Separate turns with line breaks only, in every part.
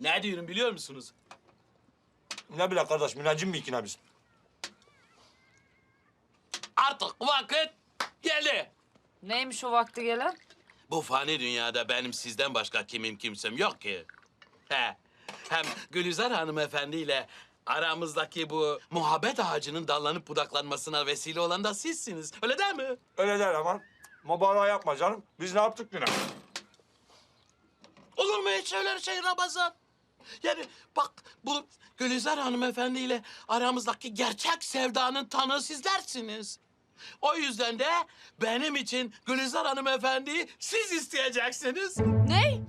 Ne diyorum biliyor musunuz?
Ne bile kardeş müneccim mi ikine biz?
Artık vakit geldi.
Neymiş o vakti gelen?
Bu fani dünyada benim sizden başka kimim kimsem yok ki. He. Hem Gülizar hanımefendiyle aramızdaki bu muhabbet ağacının dallanıp budaklanmasına vesile olan da sizsiniz. Öyle değil mi?
Öyle der aman. Mübalağa yapma canım. Biz ne yaptık yine?
Olur mu hiç öyle şey Ramazan? Yani bak bu Gülizar hanımefendiyle aramızdaki gerçek sevdanın tanığı sizlersiniz. O yüzden de benim için Gülizar hanımefendiyi siz isteyeceksiniz.
Ney?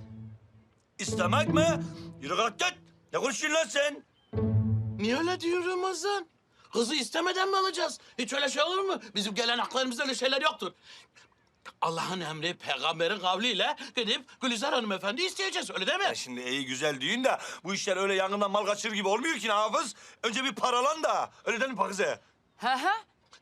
İstemek mi? Yürü kalk git. Ne konuşuyorsun lan sen?
Niye öyle diyor Ramazan? Kızı istemeden mi alacağız? Hiç öyle şey olur mu? Bizim geleneklerimizde öyle şeyler yoktur. Allah'ın emri, peygamberin kavliyle gidip Gülizar hanımefendi isteyeceğiz. Öyle değil mi?
Ya şimdi iyi güzel düğün de bu işler öyle yangından mal kaçırır gibi olmuyor ki Hafız. Önce bir paralan da. Öyle değil mi Pakize?
He he.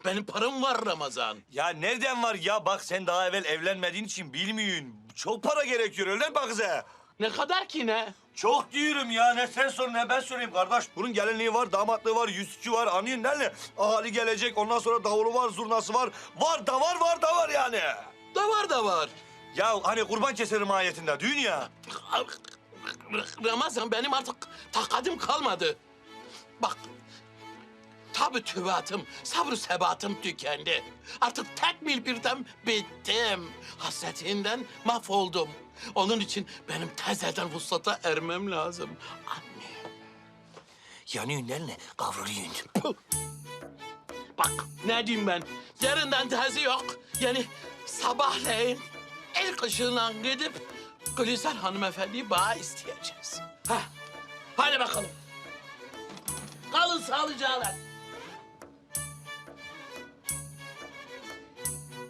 Benim param var Ramazan.
Ya nereden var ya? Bak sen daha evvel evlenmediğin için bilmiyorsun. Çok para gerekiyor öyle değil mi Pakize?
Ne kadar ki ne?
Çok diyorum ya. Ne sen sor ne ben sorayım kardeş. Bunun gelinliği var, damatlığı var, yüzükçü var. Anlıyorsun değil mi? Ahali gelecek. Ondan sonra davulu var, zurnası var. Var da var, var da var yani.
Da var da var.
Ya hani kurban keserim ayetinde düğün ya.
Ramazan benim artık takatim kalmadı. Bak. Tabii tübatım, sabrı sebatım tükendi. Artık tek bir birden bittim. Hasretinden mahvoldum. Onun için benim tezeden vuslata ermem lazım. Anne.
Yanıyorsun değil mi?
Bak ne diyeyim ben. Yarından tezi yok. Yani sabahleyin ilk ışığına gidip Gülizar hanımefendiyi bana isteyeceğiz. Ha, hadi bakalım. Kalın sağlıcakla.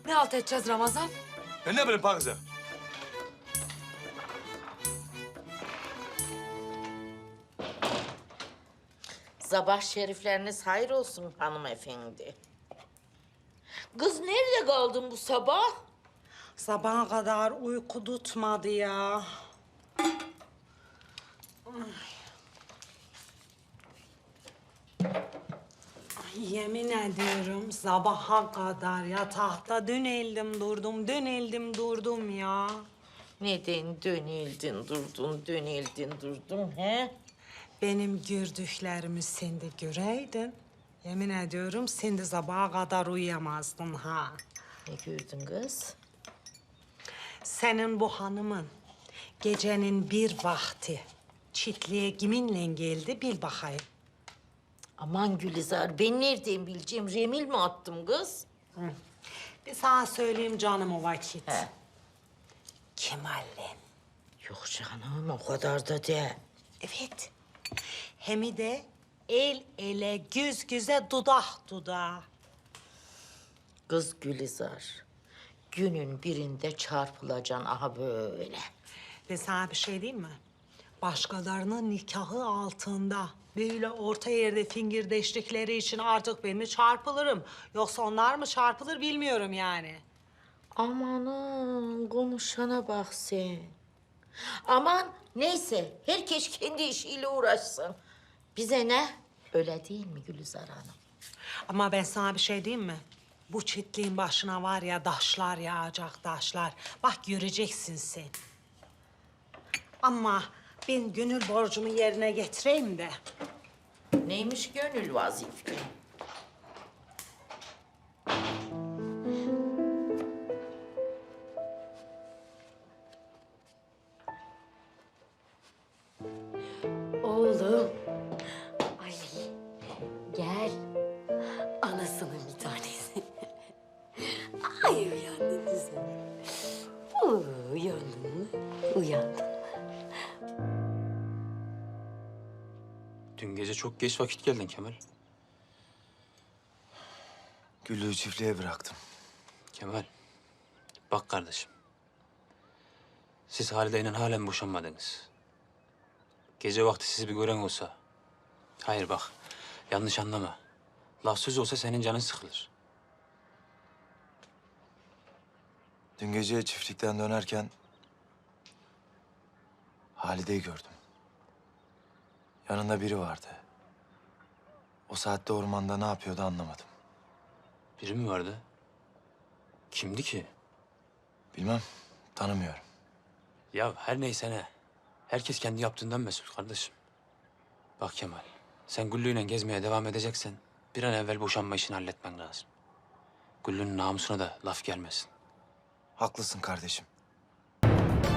Ne halt edeceğiz Ramazan?
Ben ne bileyim Pakize?
Sabah şerifleriniz hayır olsun hanımefendi. Kız nerede kaldın bu sabah?
Sabaha kadar uyku tutmadı ya. Ay, Yemin ediyorum sabaha kadar yatakta döneldim durdum, döneldim durdum ya.
Neden dönüldün durdun, dönüldün durdun he?
Benim gördüklerimi sen de göreydin. Yemin ediyorum sen de sabaha kadar uyuyamazdın ha.
Ne gördün kız?
Senin bu hanımın gecenin bir vakti çitliğe kiminle geldi bil bakayım.
Aman Gülizar, ben nereden bileceğim? Remil mi attım kız?
Bir sana söyleyeyim canım o vakit.
He.
Kemal'le.
Yok canım, o kadar da de.
Evet. Hem de el ele, göz göze, dudak dudağa.
Kız Gülizar, günün birinde çarpılacaksın aha böyle.
Ve sana bir şey diyeyim mi? Başkalarının nikahı altında böyle orta yerde fingirdeştikleri için artık ben mi çarpılırım? Yoksa onlar mı çarpılır bilmiyorum yani.
Amanın konuşana bak sen. Aman neyse herkes kendi işiyle uğraşsın. Bize ne? Öyle değil mi Gülizar Hanım?
Ama ben sana bir şey diyeyim mi? Bu çitliğin başına var ya daşlar yağacak daşlar. Bak göreceksin sen. Ama ben gönül borcumu yerine getireyim de.
Neymiş gönül vazife?
Dün gece çok geç vakit geldin Kemal.
Güllü'yü çiftliğe bıraktım.
Kemal, bak kardeşim. Siz Halide'yle halen boşanmadınız. Gece vakti sizi bir gören olsa... Hayır bak, yanlış anlama. Laf söz olsa senin canın sıkılır.
Dün gece çiftlikten dönerken Halide'yi gördüm. Yanında biri vardı. O saatte ormanda ne yapıyordu anlamadım.
Biri mi vardı? Kimdi ki?
Bilmem, tanımıyorum.
Ya her neyse ne. Herkes kendi yaptığından mesul kardeşim. Bak Kemal, sen Güllü'yle gezmeye devam edeceksen bir an evvel boşanma işini halletmen lazım. Güllü'nün namusuna da laf gelmesin.
Haklısın kardeşim.